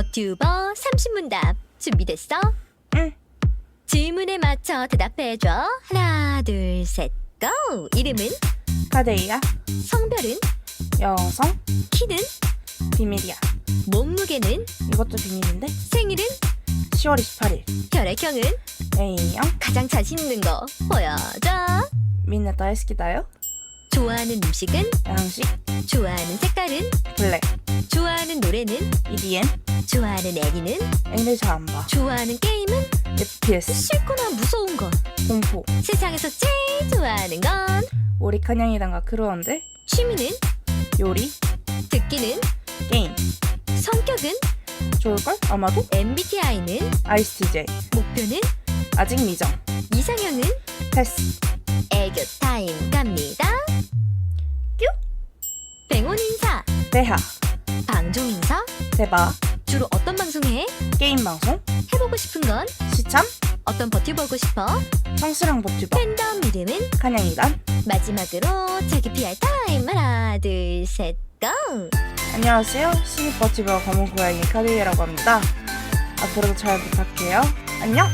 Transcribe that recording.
버튜버 30문답 준비됐어? 응. 질문에 맞춰 대답해줘. 하나, 둘, 셋, 고! 이름은? 카데이야. 성별은? 여성. 키는? 비밀이야. 몸무게는? 이것도 비밀인데? 생일은? 10월 28일. 혈액형은? A형. 가장 자신 있는 거 보여줘. 민나 다이스키다요. 좋아하는 음식은? 양식. 좋아하는 색깔은? 블랙. 좋아하는 노래는? EDM. 좋아하는 애니는? 애를 잘안 봐 좋아하는 게임은? FPS 싫거나 무서운 건? 공포 세상에서 제일 좋아하는 건? 우리 칸냥이단가 그러는데 취미는? 요리 듣기는? 게임 성격은? 좋을걸 아마도 MBTI는? ISTJ 목표는? 아직 미정 이상형은? 패스 애교 타임 갑니다. 뀨! 뱅온 인사, 대하 방종 인사, 대바 주로 어떤 방송 해? 게임 방송 해보고 싶은 건? 시참 어떤 버텨보고 싶어? 성수랑 버튜버 팬덤 이름은? 칸냥이단 마지막으로 자기 PR 타임 하나 둘 셋 고! 안녕하세요 신입 버튜버 검은 고양이 카데이라고 합니다 앞으로도 잘 부탁해요 안녕